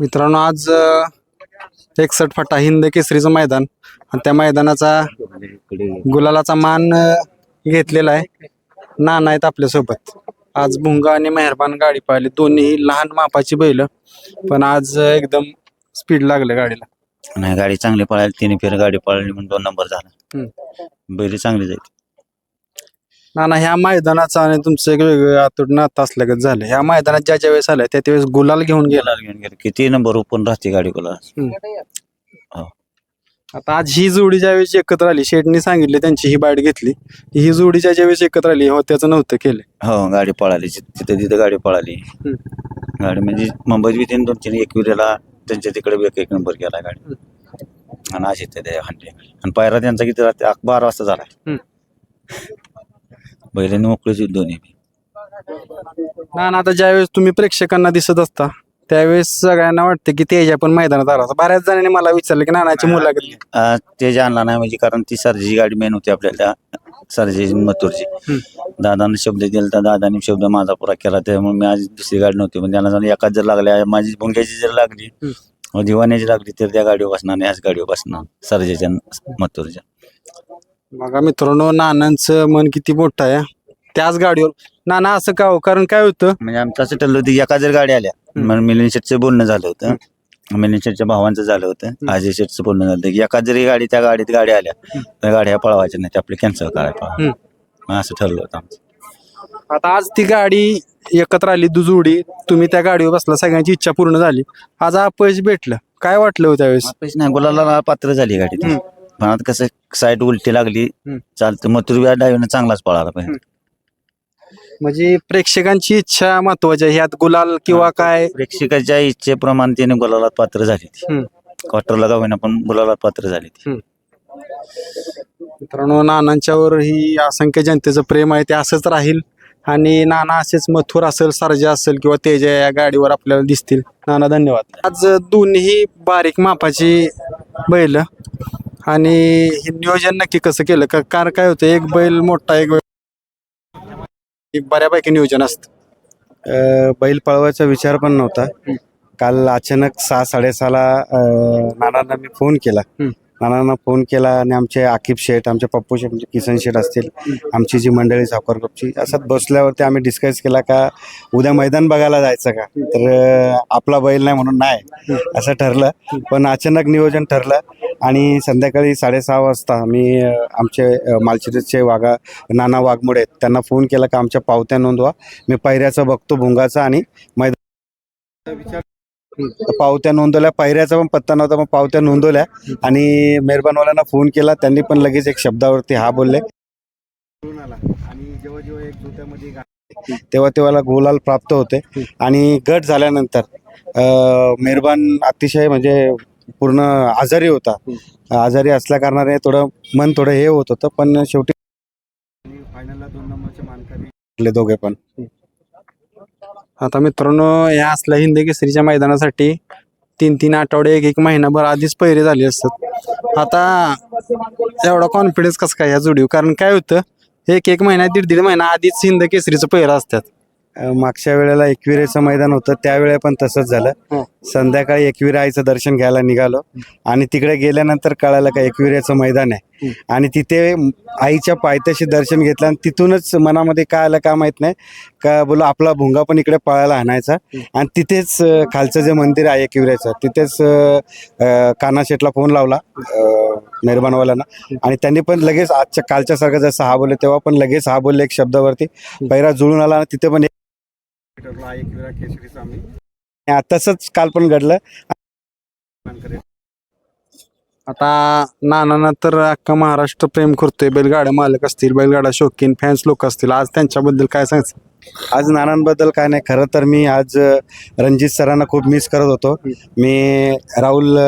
मित्रांनो आज एकसठ फटा हिंद केसरीचं मैदान. आणि त्या मैदानाचा गुलालाचा मान घेतलेला आहे. नाना आहेत आपल्यासोबत आज भुंगा आणि मेहरबान गाडी पाहिली. दोन्ही लहान मापाची बैल. पण आज एकदम स्पीड लागलं गाडीला. नाही गाडी चांगली पळाली. तिने फेर गाडी पळाली म्हणून दोन नंबर झाला. हम्म. बैली चांगली जाईल नाना ह्या मैदानाचा आणि तुमचं एक वेगळं आतून नातं असल्यागत झालं. ह्या मैदानात ज्या ज्या वेळेस आल्या त्या त्यावेळेस गुलाल घेऊन गेला. घेऊन गेला. किती नंबर ओपन राहते गाडी कोला आता आज ही जोडी ज्यावेळेस एकत्र आली शेटनी सांगितले त्यांची ही बाईट घेतली. ही जोडी ज्या ज्यावेळेस एकत्र आली हो त्याचं नव्हतं केलं. हो गाडी पळाली. तिथे तिथं गाडी पळाली. गाडी म्हणजे मुंबईत बी तीन दोन तीन एकविरेला त्यांच्या तिकडे बी एक एक नंबर गेला गाडी. आणि अशी ते हंडे आणि पायरा त्यांचा किती राहते? अक- बारा वाजता झाला. बैलांनी मोकळीच होती दोन्ही बी. ना ना आता ज्यावेळेस तुम्ही प्रेक्षकांना दिसत असता त्यावेळेस सगळ्यांना वाटतं की तेजा पण मैदानात आला होता. बऱ्याच जणांनी मला विचारलं की नानाची मुलाखत घे. आ, ते जे आणला नाही म्हणजे कारण ती सर्जीची गाडी मेन होती आपल्याला सर्जी मथुरची दादाने शब्द दिला तर दादाने शब्द माझा पुरा केला त्यामुळे मी आज दुसरी गाडी नव्हती पण त्यांना एकाच जर लागल्या माझी भुंग्याची जर लागली हम्म. व दिवाण्याची लागली तर त्या गाडीवर बसणार आणि ह्याच गाडीवर बसणार सर्जेच्या मथुरच्या बघा मित्रांनो नानांचं मन किती मोठं आहे. त्याच गाडीवर नाना असं का हो? कारण काय होतं? म्हणजे आमचं असं ठरलं होतं की एका जर गाडी आल्या. मग मिलिंद शेटचं बोलणं झालं होतं. मिलिंद शेटच्या भावांचं झालं होतं. अजय शेटचं बोलणं झालं होतं. की एका जरी गाडी त्या गाडीत गाडी आल्या तर गाड्या पळवायच्या नाही आपली कॅन्सल करायला. मग असं ठरलं होतं आमचं. आता आज ती गाडी एकत्र आली दुजोडी तुम्ही त्या गाडीवर बसला सगळ्यांची इच्छा पूर्ण झाली. आज अपयश भेटलं. काय वाटलं हो त्यावेळेस? नाही गुलाला पात्र झाली गाडी. पण आता कसं साईड उलटी लागली हम्म. चालतं मथुर डायव्हरनं चांगलाच पळाला पाहिजे. म्हणजे प्रेक्षकांची इच्छा महत्वाची आहे. ह्यात गुलाल किंवा काय? प्रेक्षकाच्या इच्छेप्रमाणे त्याने गुलाला पात्र झाली ती. हम्म. क्वार्टरला का होईना पण गुलाला पात्र झाली ती. मित्रांनो नानांच्यावर ही असंख्य जनतेचं प्रेम आहे ते असंच राहील. आणि नाना असेच मथुर असेल सर्जा असेल किंवा तेजा या गाडीवर आपल्याला दिसतील. नाना धन्यवाद. आज दोन्ही बारीक मापाची बैल आणि हे नियोजन नक्की कसं केलं? का कारण काय होतं एक बैल मोठा एक बैल बऱ्यापैकी नियोजन असतं. बैल पळवायचा विचार पण नव्हता. काल अचानक सहा साडेसहाला नानांना मी फोन केला. नानांना फोन केला आणि आमचे आकिब शेठ आमचे पप्पू शेठ म्हणजे किसन शेठ असतील आमची जी मंडळी सावकार ग्रुपची असं बसल्यावरती आम्ही डिस्कस केला का उद्या मैदान बघायला जायचं का? तर आपला बैल नाही म्हणून नाही असं ठरलं. पण अचानक नियोजन ठरलं आणि संध्याकाळी साडेसहा वाजता मी आमचे अ, मालशिरसचे वाघा नाना वाघमोडे आहेत, त्यांना फोन केला का आमच्या पावत्या नोंदवा. मी पायऱ्याचा बघतो भुंगाचा आणि मैदान पावत्या नोंदवल्या. पायऱ्याचा पण पत्ता नव्हता मग पावत्या नोंदवल्या. आणि मेहरबानवाल्यांना फोन केला. त्यांनी पण लगेच एक शब्दावरती हा बोलले. आणि जेव्हा जेव्हा एक जोत्यामध्ये तेव्हा तेव्हा गोलाल प्राप्त होते. आणि गट झाल्यानंतर मेहरबान अतिशय म्हणजे पूर्ण आजारी होता. आजारी असल्या कारणाने थोडं मन थोडं हे होत होतं पण शेवटी फायनलला दोन नंबरचे मानकरी दोघे पण. आता मित्रांनो या असल्या हिंदी केसरीच्या मैदानासाठी तीन तीन आठवडे एक एक महिनाभर आधीच पहिरे झाले असतात. आता एवढा कॉन्फिडन्स कसं काय या जोडीव कारण काय होतं एक एक महिना दीड दीड महिना आधीच हिंद केसरीचं पहिरं असतात. मागच्या वेळेला एकविरेचं मैदान होतं त्यावेळे पण तसंच झालं. हं. संध्याकाळी एकविर आईचं दर्शन घ्यायला निघालो. आणि तिकडे गेल्यानंतर कळालं का एकविरेचं मैदान आहे. आणि तिथे आईच्या पायथ्याशी दर्शन घेतलं आणि तिथूनच मनामध्ये काय आलं का माहीत नाही. का बोलो आपला भुंगा पण इकडे पळायला आणायचा. आणि तिथेच खालचं जे मंदिर आहे एकविरेचं तिथेच कानाशेटला फोन लावला अं, मेहरबानवाल्यांना. आणि त्यांनी पण लगेच आजच्या कालच्या सारखं जसं हा बोलले तेव्हा पण लगेच हा बोलले एक शब्दावरती. पैरा जुळून आला आणि तिथे पण एक- तसंच काल पण घडलं. आता नानांना तर अख्खा महाराष्ट्र प्रेम करतोय. बैलगाड्या मालक असतील बैलगाडा शौकीन फॅन्स लोक असतील. आज त्यांच्याबद्दल काय सांगायचं आज नानांबद्दल काय नाही खरं तर मी आज रणजित सरांना खूप मिस करत होतो. मी राहुल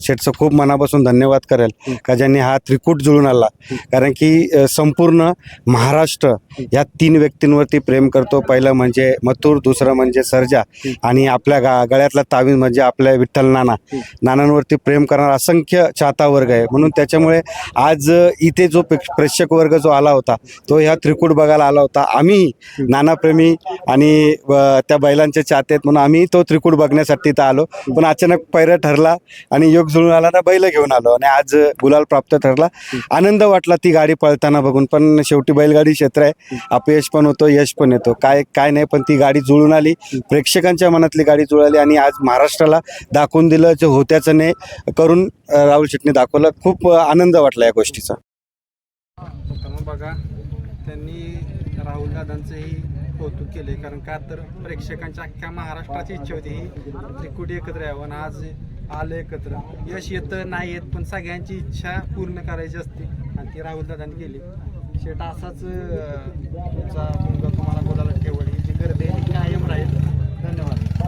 शेठचं खूप मनापासून धन्यवाद करेल का ज्यांनी हा त्रिकूट जुळून आला कारण की संपूर्ण महाराष्ट्र या तीन व्यक्तींवरती प्रेम करतो. पहिलं म्हणजे मथुर दुसरं म्हणजे सर्जा आणि आपल्या गा गळ्यातला तावीज म्हणजे आपल्या विठ्ठल नाना. नानांवरती प्रेम करणारा असंख्य चाहता वर्ग आहे. म्हणून त्याच्यामुळे आज इथे जो प्रेक्ष- प्रेक्षक वर्ग जो आला होता तो ह्या त्रिकूट बघायला आला होता. आम्ही नाना बैलगाडाप्रेमी आणि त्या बैलांचे चाहते आहेत म्हणून आम्ही तो त्रिकूट बघण्यासाठी इथं आलो. पण अचानक पैरा ठरला आणि योग जुळून आला ना बैल घेऊन आलो आणि आज गुलाल प्राप्त ठरला. आनंद वाटला ती गाडी पळताना बघून पण शेवटी बैलगाडी क्षेत्र आहे. अपयश पण होतो यश पण येतो. काय काय नाही पण ती गाडी जुळून आली. प्रेक्षकांच्या मनातली गाडी जुळाली आणि आज महाराष्ट्राला दाखवून दिलं जे होत्याचं नाही करून राहुल शेट्टी दाखवलं. खूप आनंद वाटला या गोष्टीचा. बघा त्यांनी राहुल दादांचंही कौतुक केले कारण का तर प्रेक्षकांच्या अख्ख्या महाराष्ट्राची इच्छा होती ही त्रिकुटी एकत्र यावं. आणि आज आलं एकत्र. यश येतं नाही येत पण सगळ्यांची इच्छा पूर्ण करायची असते. आणि ती राहुल दादांनी केली. शेट असाच तुमचा मुलगा तुम्हाला बोलायला ठेवल. ही जी गर्दी कायम राहील. धन्यवाद.